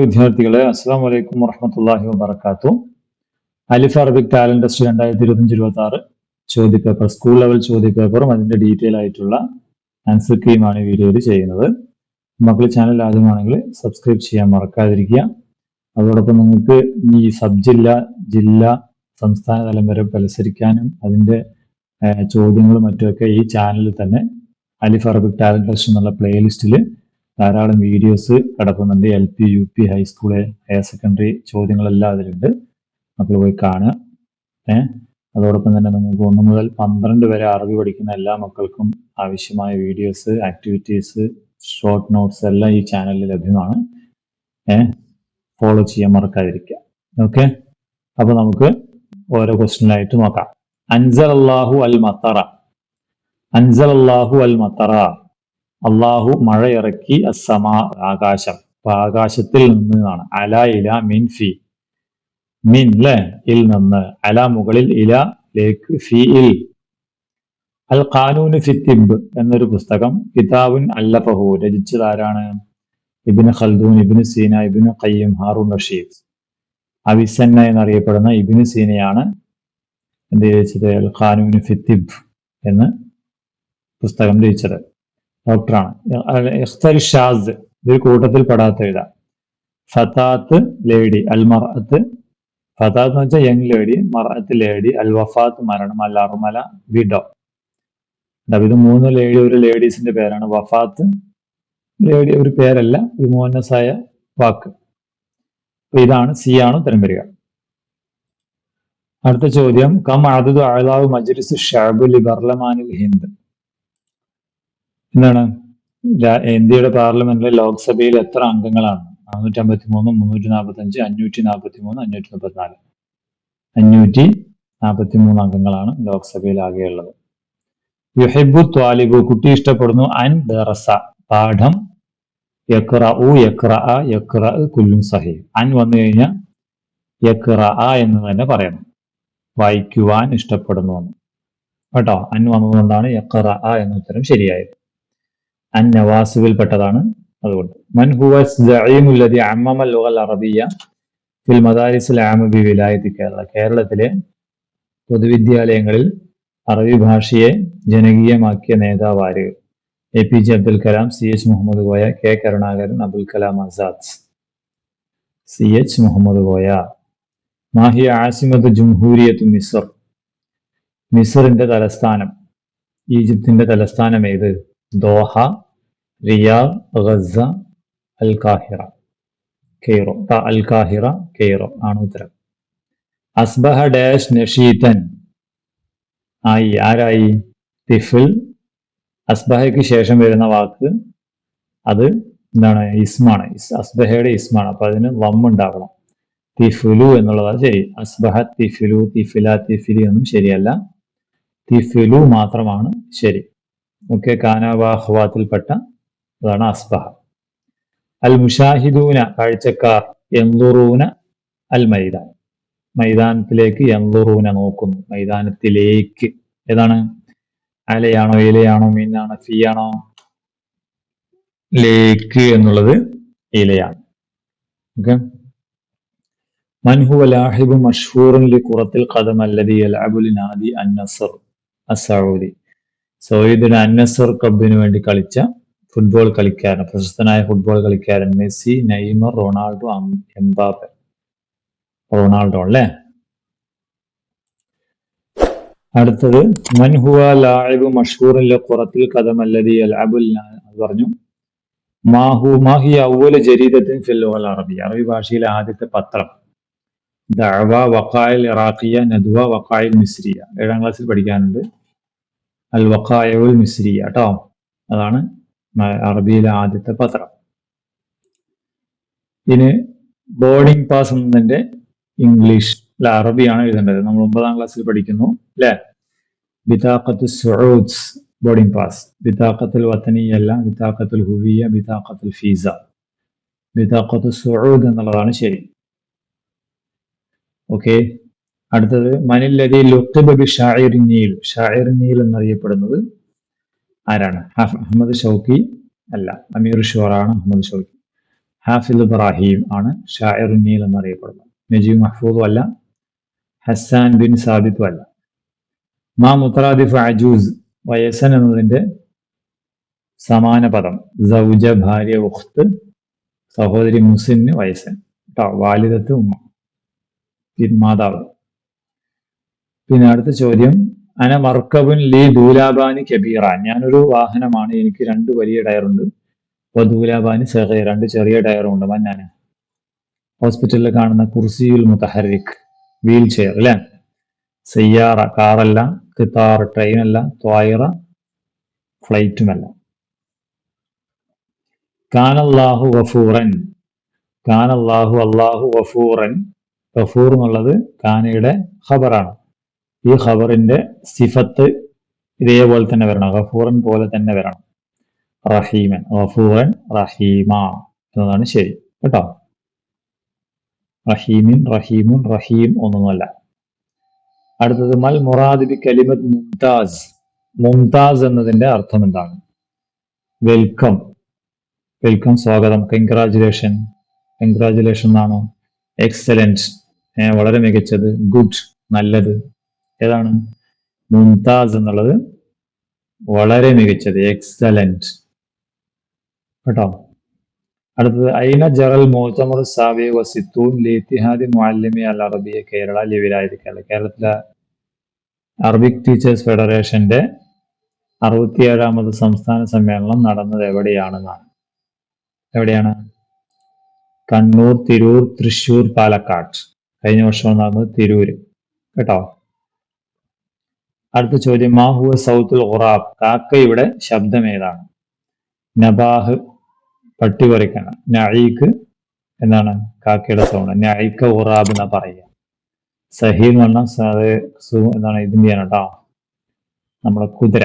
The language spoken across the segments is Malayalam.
വിദ്യാർത്ഥികളെ അസ്സാം വലൈക്കും വറഹമത്തല്ലാഹി വബർക്കാത്തു അലിഫ് അറബിക് ടാലന്റ് ടെസ്റ്റ് രണ്ടായിരത്തി ഇരുപത്തഞ്ച് ഇരുപത്തി ആറ് ചോദ്യപേപ്പർ സ്കൂൾ ലെവൽ ചോദ്യപേപ്പറും അതിന്റെ ഡീറ്റെയിൽ ആയിട്ടുള്ള ആൻസർ കീയുമാണ് ഈ വീഡിയോയിൽ ചെയ്യുന്നത്. മക്കൾ ചാനൽ ആദ്യമാണെങ്കിൽ സബ്സ്ക്രൈബ് ചെയ്യാൻ മറക്കാതിരിക്കുക. അതോടൊപ്പം നിങ്ങൾക്ക് ഈ സബ് ജില്ല ജില്ല സംസ്ഥാന തലം വരെ മത്സരിക്കാനും അതിന്റെ ചോദ്യങ്ങളും മറ്റുമൊക്കെ ഈ ചാനലിൽ തന്നെ അലിഫ് അറബിക് ടാലന്റ് ടെസ്റ്റ് എന്നുള്ള പ്ലേലിസ്റ്റിൽ ധാരാളം വീഡിയോസ് കിടക്കുന്നുണ്ട്. L P U P high school higher secondary ചോദ്യങ്ങളെല്ലാം അതിലുണ്ട്. മക്കൾ പോയി കാണുക ഏഹ് അതോടൊപ്പം തന്നെ നിങ്ങൾക്ക് ഒന്ന് മുതൽ പന്ത്രണ്ട് വരെ അറബി പഠിക്കുന്ന എല്ലാ മക്കൾക്കും ആവശ്യമായ വീഡിയോസ് ആക്ടിവിറ്റീസ് ഷോർട്ട് നോട്ട്സ് എല്ലാം ഈ ചാനലിൽ ലഭ്യമാണ്. ഏഹ് ഫോളോ ചെയ്യാൻ മറക്കാതിരിക്കുക. ഓക്കെ അപ്പൊ നമുക്ക് ഓരോ ക്വസ്റ്റ്യനായിട്ട് നോക്കാം. അൻസൽ അള്ളാഹു അൽ മത്തറ. അൻസൽ അള്ളാഹു അൽ മത്തറ. അള്ളാഹു മഴ ഇറക്കി അസമാ ആകാശം. അപ്പൊ ആകാശത്തിൽ ആണ് അല ഇല മിൻ ഫി. മിൻ ഇൽ നിന്ന്. അല മുകളിൽ ഇല ലേക്ക് ഫി ഇൽ. അൽ ഖാനൂന് ഫിത്തിബ് എന്നൊരു പുസ്തകം കിതാബുൻ അല്ലഫഹു. രചിച്ചത് ആരാണ്? Ibn Khaldun Ibn Sina Ibn Khayyam Harun Rashid. Avicenna എന്നറിയപ്പെടുന്ന ഇബിന് സീനയാണ് എന്ത് രചിച്ചത്? അൽ ഖാനൂന് ഫിത്തിബ് തിബ് എന്ന് പുസ്തകം രചിച്ചത്. ഡോക്ടറാണ്. ഇഖ്തർ ഷാസ് ഇതൊരു കൂട്ടത്തിൽ പെടാത്ത എഴുതാം ഫതാത്ത് ലേഡി അൽ മറത്ത് ഫതാത്ത് എന്ന് വെച്ചാൽ യങ് ലേഡി മറത്ത് ലേഡി അൽ വഫാത്ത് മരണം അൽ അർമല വിഡോ. അപ്പൊ ഇത് മൂന്ന് ലേഡി ഒരു ലേഡീസിന്റെ പേരാണ് വഫാത്ത്. ലേഡി ഒരു പേരല്ല ഒരു മോനസായ വാക്ക് ഇതാണ് സി ആണ് ഉത്തരം വരിക. അടുത്ത ചോദ്യം കം അദദു അഴലാവ് മജ്ലിസ് ഷാബുൽ ബർലമാനിൽ ഹിന്ദ്. എന്താണ്? ഇന്ത്യയുടെ പാർലമെന്റിലെ ലോക്സഭയിൽ എത്ര അംഗങ്ങളാണ്? നാനൂറ്റി അമ്പത്തി മൂന്ന് മുന്നൂറ്റി നാൽപ്പത്തി അഞ്ച് അഞ്ഞൂറ്റി നാൽപ്പത്തി മൂന്ന് അഞ്ഞൂറ്റി മുപ്പത്തിനാല് അഞ്ഞൂറ്റി നാൽപ്പത്തി മൂന്ന് അംഗങ്ങളാണ് ലോക്സഭയിൽ ആകെയുള്ളത്. യുഹിബു ത്വാലിബു കുട്ടി ഇഷ്ടപ്പെടുന്നു അൻ ദറസ. പാഠം യക്ര ഉ യക്ര അ യക്ര കുല്ലും സഹി. അൻ വന്നു കഴിഞ്ഞാൽ യക്ര അ എന്ന് തന്നെ പറയണം. വായിക്കുവാൻ ഇഷ്ടപ്പെടുന്നു കേട്ടോ? അൻ വന്നതുകൊണ്ടാണ് യക്ര അ എന്ന ഉത്തരം ശരിയായത്. അൻ നവാസുവിൽപ്പെട്ടതാണ്. അതുകൊണ്ട് മൻ ഹുവസ് അറബിയ ഫിൽ ബി വിലായത്തി കേരള. കേരളത്തിലെ പൊതുവിദ്യാലയങ്ങളിൽ അറബി ഭാഷയെ ജനകീയമാക്കിയ നേതാവാര് A P J Abdul Kalam C H Muhammad Koya K Karunakaran Abdul Kalam Azad. C H Muhammad Koya മാഹിയ ആസിമത്ത് ജുംഹൂരിയത്ത് മിസർ. മിസറിന്റെ തലസ്ഥാനം ഈജിപ്തിന്റെ തലസ്ഥാനം ഏത്? Doha Riyadh Gaza al Qahira Cairo. Al Qahira Cairo ആണ് ഉത്തരം. അസ്ബഹ ഡാഷ് നഷീതൻ. ആയി. ആരായി? തിഫിൽ. അസ്ബഹയ്ക്ക് ശേഷം വരുന്ന വാക്ക് അത് എന്താണ്? ഇസ്മാണ്. ഇസ്- അസ്ബഹയുടെ ഇസ്മാണ്. അപ്പൊ അതിന് വം ഉണ്ടാവണം. തിഫുലു എന്നുള്ളതാണ് ശരി. അസ്ബഹ തിഫിലു തിഫില തിഫിലി ഒന്നും ശരിയല്ല. തിഫിലു മാത്രമാണ് ശരി. ഒക്കെ കാനാവാഹ്വാത്തിൽപ്പെട്ട അതാണ് അസ്ബഹ. അൽ മുഷാഹിദൂന കാഴ്ചക്കാർ എന്തുറൂന അൽ മൈതാൻ മൈതാനത്തിലേക്ക് എന്തുറൂന നോക്കുന്നു. മൈതാനത്തിലേക്ക് ഏതാണ്? അലയാണോ ഇലയാണോ മീനാണോ ഫീയാണോ? ലേക്ക് എന്നുള്ളത് ഇലയാണ്. ഓക്കെ. മൻഹുവ ലാഹിബ് മഷ്ഹൂറുൻ കുറത്തിൽ ഖദം അല്ലദി യൽഅബു ലിനാദി അന്നസർ അസഊദി സൗദിയുടെ അന്നസർ ക്ലബിന് വേണ്ടി കളിച്ച ഫുട്ബോൾ കളിക്കാരൻ പ്രശസ്തനായ ഫുട്ബോൾ കളിക്കാരൻ Messi Neymar Ronaldo Mbappe Ronaldo അല്ലേ? അടുത്തത് മൻഹുവ ലാഹിബ് മഷൂറിന്റെ പുറത്തിൽ കഥമല്ലതി അലാബുൽ പറഞ്ഞു. മാഹു മാഹി അവല ജരീദത്തിൻ ലുഗൽ അറബി. അറബി ഭാഷയിലെ ആദ്യത്തെ പത്രം. ദഅവ വഖായിൽ ഇറാഖിയ നദ്വ വഖായിൽ മിസ്രിയ. ഏഴാം ക്ലാസ്സിൽ പഠിക്കാനുണ്ട്. അൽ വഖായുൽ മിസ്രിയ കേട്ടോ. അതാണ് അറബിയിലെ ആദ്യത്തെ പത്രം. ഇനി ബോർഡിംഗ് പാസ് എന്നതിന്റെ ഇംഗ്ലീഷ് അല്ല അറബിയാണ് എഴുതേണ്ടത്. നമ്മൾ ഒമ്പതാം ക്ലാസ്സിൽ പഠിക്കുന്നു അല്ലേ ബിതാഖത്ത് സുഊദ്സ് ബോർഡിംഗ് പാസ് ബിതാഖത്തുൽ വത്തനിയ അല്ല ബിതാഖത്തുൽ ഹുവിയ ബിതാഖത്തുൽ ഫീസ. ബിതാഖത്ത് സുഊദ് എന്നുള്ളതാണ് ശരി. ഓക്കെ അടുത്തത് മനില്ലതി ലുത്തബി ബി ഷാഇർ നീൽ. ഷായിർ നീൽ എന്നറിയപ്പെടുന്നത് ആരാണ്? അഹമ്മദ് ഷൗക്കി അല്ല അമീർ ഷുറാണ് അഹമ്മദ് ഷൗക്കി. ഹാഫിൽ ഇബ്രാഹിം ആണ് ഷായറുന്നീൽ എന്നറിയപ്പെടുന്നത്. നജീബ് മഹ്ഫൂദും അല്ല ഹസാൻ ബിൻ സാബിത്തും അല്ല. മാ മുത്തറാദിഫ് അജൂസ് വയസ്സൻ എന്നതിന്റെ സമാന പദം. സൗജ ഭാര്യ ഉഖ്ത്ത് സഹോദരി മുസിന് വയസ്സൻ. വാലിദത്ത് ഉമ്മ മാതാവ്. പിന്നെ അടുത്ത ചോദ്യം. അന മർക്കബുൻ ലീ ദൂലാബാനി കബീറ. ഞാനൊരു വാഹനമാണ് എനിക്ക് രണ്ട് വലിയ ടയറുണ്ട് അപ്പോൾ ദൂലാബാനി ചെറിയ രണ്ട് ചെറിയ ടയറും ഉണ്ട്. മന്നാന് ഹോസ്പിറ്റലിൽ കാണുന്ന കുർസിയുൽ മുത്തഹരിക് വീൽ ചെയർ അല്ലേ? സയ്യാറ കാറല്ല കിത്താർ ട്രെയിനല്ല ത്വായിറ ഫ്ലൈറ്റുമല്ല. കാനല്ലാഹു വഫൂറൻ കാനല്ലാഹു അള്ളാഹു വഫൂറൻ വഫൂർ എന്നുള്ളത് കാനയുടെ ഖബറാണ്. ഈ ഖബറിന്റെ സിഫത്ത് ഇതേപോലെ തന്നെ വരണം. ഗഫൂറൻ പോലെ തന്നെ വരണം. റഹീമൻ. ഗഫൂറൻ റഹീമ. എന്നതാണ് ശരി. കേട്ടോ? റഹീമിൻ റഹീമുൻ റഹീം ഒന്നൊന്നുമല്ല. അടുത്തത് മൽ മുറാദ് ബി കലിമത് മുംതാസ്. മുംതാസ് എന്നതിന്റെ അർത്ഥം എന്താണ്? വെൽക്കം. വെൽക്കം സ്വാഗതം. കൺഗ്രാജുലേഷൻ കൺഗ്രാജുലേഷൻ എന്നാണോ? എക്സലന്റ് വളരെ മികച്ചത്. ഗുഡ്. നല്ലത്. ഏതാണ്? മുംതാസ് എന്നുള്ളത് വളരെ മികച്ചത് എക്സലന്റ് കേട്ടോ? അടുത്തത് ഐന ജറൽ മോത്തമർ സാവി വസിത്തൂൻ ലിത്തിഹാദി മുഅല്ലിമി അൽ അറബിയ കേരള ലിവിലായിരിക്കല്ല കേരളത്തിലെ അറബിക് ടീച്ചേഴ്സ് ഫെഡറേഷന്റെ അറുപത്തിയേഴാമത് സംസ്ഥാന സമ്മേളനം നടന്നത് എവിടെയാണെന്നാണ്? എവിടെയാണ്? കണ്ണൂർ തിരൂർ തൃശൂർ പാലക്കാട്. കഴിഞ്ഞ വർഷം നടന്നത് തിരൂര്. കേട്ടോ? അടുത്ത ചോദ്യം മാഹുവ സൗത്തുൽ ഖുറാബ്? കാക്കയുടെ ശബ്ദം ഏതാണ്? നബാഹ് പട്ടി കുറയ്ക്കണം നഴീക്ക് എന്നാണ് കാക്കയുടെ സൗണ്ട് നഈക്ക ഖുറാബ് എന്നാ പറയുക. സഹി എന്ന് പറഞ്ഞാൽ ഇതിന്റെ ആണ് കേട്ടോ നമ്മുടെ കുതിര.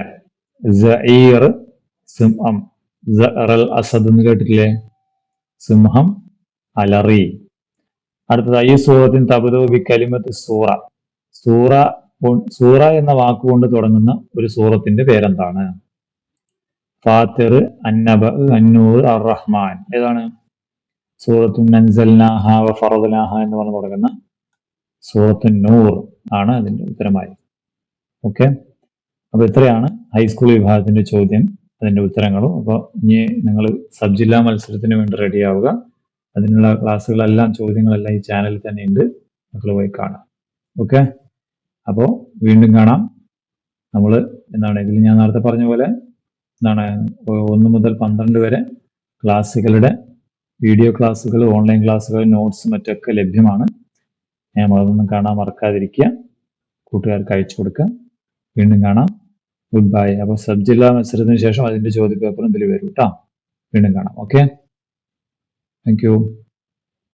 സഈർ സിംഹം. അസദ് എന്ന് കേട്ടിട്ടില്ലേ? സിംഹം അലറി. അടുത്തത് ഈ സൂറത്തിൻ വി കലിമത്ത് സൂറ? സൂറ സൂറ എന്ന വാക്കുകൊണ്ട് തുടങ്ങുന്ന ഒരു സൂറത്തിന്റെ പേരെന്താണ്? ഫാത്തിർ അന്നബ അന്നൂർ അർ റഹ്മാൻ ഏതാണ്? സൂറത്തു നൻസൽനാഹ വ എന്ന് പറഞ്ഞു തുടങ്ങുന്ന സൂറത്തു നൂർ ആണ് അതിന്റെ ഉത്തരമായി. ഓക്കെ? അപ്പൊ ഇത്രയാണ് ഹൈസ്കൂൾ വിഭാഗത്തിന്റെ ചോദ്യം അതിന്റെ ഉത്തരങ്ങളും. അപ്പോൾ ഇനി നിങ്ങൾ സബ് ജില്ലാ മത്സരത്തിന് വേണ്ടി റെഡിയാവുക അതിനുള്ള ക്ലാസ്സുകളെല്ലാം ചോദ്യങ്ങളെല്ലാം ഈ ചാനലിൽ തന്നെ ഉണ്ട്. മക്കൾ പോയി കാണാം. ഓക്കെ? അപ്പോൾ വീണ്ടും കാണാം. നമ്മൾ എന്താണ് ഇതിൽ ഞാൻ നേരത്തെ പറഞ്ഞ പോലെ എന്താണ് ഒന്ന് മുതൽ പന്ത്രണ്ട് വരെ ക്ലാസ്സുകളുടെ വീഡിയോ ക്ലാസ്സുകൾ ഓൺലൈൻ ക്ലാസ്സുകൾ നോട്ട്സ് മറ്റൊക്കെ ലഭ്യമാണ്. നമ്മളതൊന്നും കാണാൻ മറക്കാതിരിക്കുക. കൂട്ടുകാർക്ക് അയച്ചു കൊടുക്കുക. വീണ്ടും കാണാം. Good bye. അപ്പോൾ സബ് ജില്ലാ മത്സരത്തിന് ശേഷം അതിന്റെ ചോദ്യ പേപ്പറും ഇതിൽ വരും കേട്ടോ വീണ്ടും കാണാം. ഓക്കെ? താങ്ക്